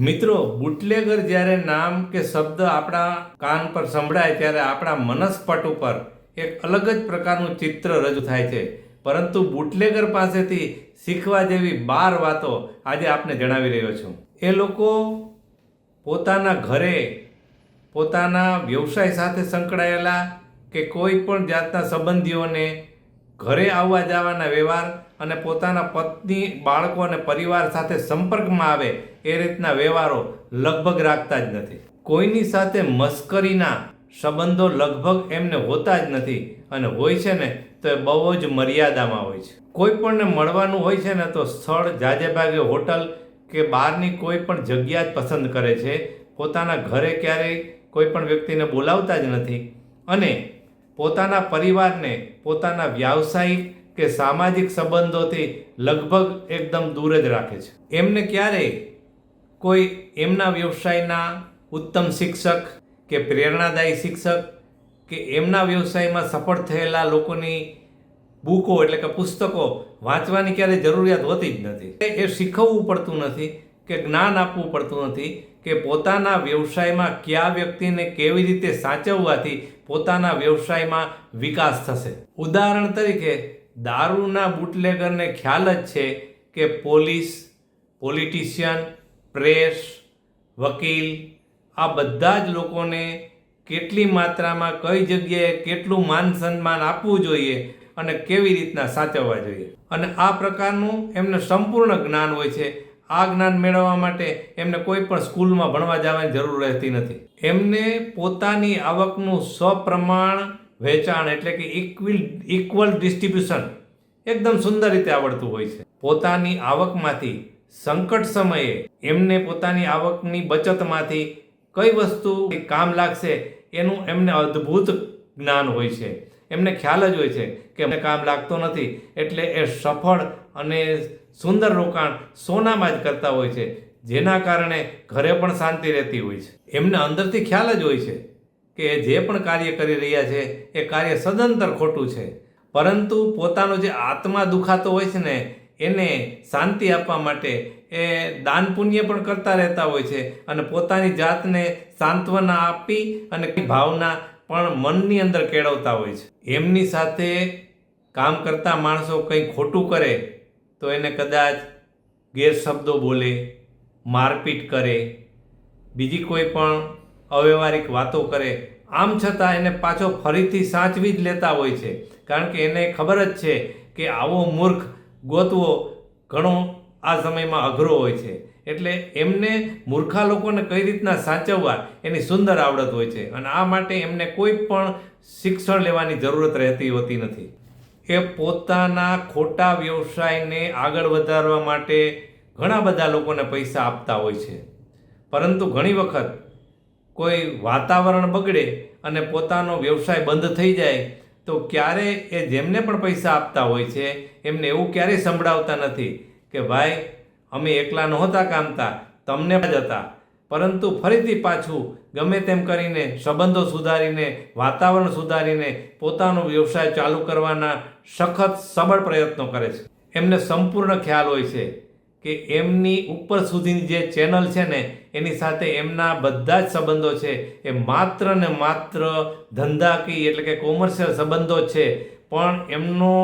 મિત્રો, બુટલેગર જ્યારે નામ કે શબ્દ આપણા કાન પર સંભળાય ત્યારે આપણા મનસ્પટ ઉપર એક અલગ જ પ્રકારનું ચિત્ર રજૂ થાય છે. પરંતુ બુટલેગર પાસેથી શીખવા જેવી બાર વાતો આજે આપને જણાવી રહ્યો છું. એ લોકો પોતાના ઘરે, પોતાના વ્યવસાય સાથે સંકળાયેલા કે કોઈ પણ જાતના સંબંધીઓને ઘરે આવવા જવાના વ્યવહાર અને પોતાના પત્ની, બાળકો અને પરિવાર સાથે સંપર્કમાં આવે એ રીતના વ્યવહારો લગભગ રાખતા જ નથી. કોઈની સાથે મસ્કરીના સંબંધો લગભગ એમને હોતા જ નથી અને હોય છે ને તો એ બહુ જ મર્યાદામાં હોય છે. કોઈ પણને મળવાનું હોય છે ને તો સ્થળ જાજે ભાગે હોટલ કે બહારની કોઈ પણ જગ્યા જ પસંદ કરે છે. પોતાના ઘરે ક્યારેય કોઈ પણ વ્યક્તિને બોલાવતા જ નથી અને પોતાના પરિવારને, પોતાના વ્યાવસાયિક કે સામાજિક સંબંધોથી લગભગ એકદમ દૂર જ રાખે છે. એમને ક્યારેય કોઈ એમના વ્યવસાયના ઉત્તમ શિક્ષક કે પ્રેરણાદાયી શિક્ષક કે એમના વ્યવસાયમાં સફળ થયેલા લોકોની બુકો એટલે કે પુસ્તકો વાંચવાની ક્યારેય જરૂરિયાત હોતી જ નથી. એ શીખવવું પડતું નથી. કે જ્ઞાન આપવું પડતું નથી કે પોતાના વ્યવસાયમાં કયા વ્યક્તિને કેવી રીતે સાચવવાથી પોતાના વ્યવસાયમાં વિકાસ થશે? ઉદાહરણ તરીકે, દારૂના બુટલેગરને ખ્યાલ જ છે કે પોલીસ, પોલિટિશિયન, પ્રેસ, વકીલ, આ બધા જ લોકોને કેટલી માત્રામાં, કઈ જગ્યાએ કેટલું માન સન્માન આપવું જોઈએ અને કેવી રીતના સાચવવા જોઈએ? અને આ પ્રકારનું એમને સંપૂર્ણ જ્ઞાન હોય છે આ જ્ઞાન મેળવવા માટે એમને કોઈ પણ સ્કૂલમાં ભણવા જવાની જરૂર રહેતી નથી. એમને પોતાની આવકનું સપ્રમાણ વેચાણ એટલે કે ઇક્વિલ ઇક્વલ ડિસ્ટ્રીબ્યુશન એકદમ સુંદર રીતે આવડતું હોય છે. પોતાની આવકમાંથી સંકટ સમયે એમને પોતાની આવકની બચતમાંથી કઈ વસ્તુ કામ લાગશે એનું એમને અદ્ભુત જ્ઞાન હોય છે. એમને ખ્યાલ જ હોય છે કે એમને કામ લાગતો નથી એટલે એ સફળ અને સુંદર રોકાણ સોનામાં જ કરતા હોય છે, જેના કારણે ઘરે પણ શાંતિ રહેતી હોય છે. એમને અંદરથી ખ્યાલ જ હોય છે કે જે પણ કાર્ય કરી રહ્યા છે, એ કાર્ય સદંતર ખોટું છે. પરંતુ પોતાનો જે આત્મા દુખાતો હોય છે ને, એને શાંતિ આપવા માટે એ દાન પુણ્ય પણ કરતા રહેતા હોય છે અને પોતાની જાતને સાંત્વના આપી અને ભાવના પણ મનની અંદર કેળવતા હોય છે. એમની સાથે કામ કરતા માણસો કંઈ ખોટું કરે તો એને કદાચ ગેરશબ્દો બોલે, મારપીટ કરે, બીજી કોઈ પણ અવ્યવહારિક વાતો કરે, આમ છતાં એને પાછો ફરીથી સાચવી જ લેતા હોય છે. કારણ કે એને ખબર જ છે કે આવો મૂર્ખ ગોતવો ઘણો આ સમયમાં અઘરો હોય છે. એટલે એમને મૂર્ખા લોકોને કઈ રીતના સાચવવા એની સુંદર આવડત હોય છે. અને આ માટે એમને કોઈ પણ શિક્ષણ લેવાની જરૂરત રહેતી હોતી નથી. એ પોતાના ખોટા વ્યવસાયને આગળ વધારવા માટે ઘણા બધા લોકોને પૈસા આપતા હોય છે. પરંતુ ઘણી વખત કોઈ વાતાવરણ બગડે અને પોતાનો વ્યવસાય બંધ થઈ જાય, તો ક્યારે એ જેમને પણ પૈસા આપતા હોય છે, એમને એવું ક્યારેય સંભળાવતા નથી કે, ભાઈ, અમે એકલા નહોતા કામતા, તમને જ હતા પરંતુ ફરીથી પાછું ગમે તેમ કરીને સંબંધો સુધારીને, વાતાવરણ સુધારીને પોતાનો વ્યવસાય ચાલુ કરવાના સખત સબળ પ્રયત્નો કરે છે. એમને સંપૂર્ણ ખ્યાલ હોય છે કે એમની ઉપર સુધીની જે ચેનલ છે ને, એની સાથે એમના બધા જ સંબંધો છે એ માત્ર ને માત્ર ધંધાકીય એટલે કે કોમર્શિયલ સંબંધો છે. પણ એમનો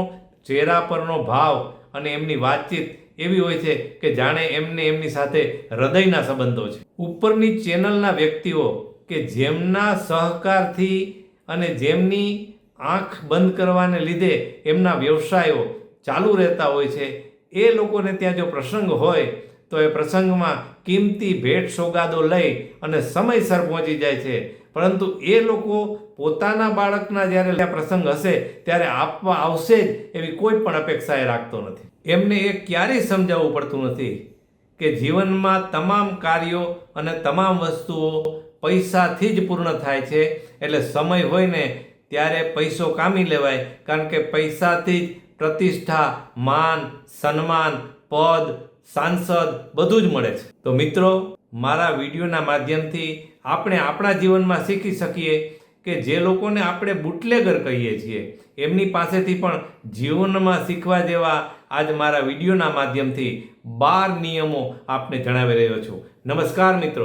ચહેરા પરનો ભાવ અને એમની વાતચીત એવી હોય છે કે જાણે એમને એમની સાથે હૃદયના સંબંધો છે. ઉપરની ચેનલના વ્યક્તિઓ કે જેમના સહકારથી અને જેમની આંખ બંધ કરવાને લીધે એમના વ્યવસાયો ચાલુ રહેતા હોય છે, એ લોકોને ત્યાં જો પ્રસંગ હોય, તો એ પ્રસંગમાં કિંમતી ભેટ સોગાદો લઈ અને સમયસર પહોંચી જાય છે પરંતુ એ લોકો પોતાના બાળકના જ્યારે પ્રસંગ હશે, ત્યારે આપવા આવશે જ એવી કોઈ પણ અપેક્ષા એ રાખતો નથી. એમને એ ક્યારેય સમજાવવું પડતું નથી કે જીવનમાં તમામ કાર્યો અને તમામ વસ્તુઓ પૈસાથી જ પૂર્ણ થાય છે. એટલે સમય હોય ને ત્યારે પૈસો કામી લેવાય, કારણ કે પૈસાથી જ પ્રતિષ્ઠા, માન, સન્માન, પદ, સાંસદ બધું જ મળે છે. તો મિત્રો મારા વિડીયોના માધ્યમથી આપણે આપણા જીવનમાં શીખી શકીએ કે જે લોકોને આપણે બુટલેગર કહીએ છીએ, એમની પાસેથી પણ જીવનમાં શીખવા જેવા આજ મારા વિડીયોના માધ્યમથી બાર નિયમો આપને જણાવી રહ્યો છું. નમસ્કાર મિત્રો.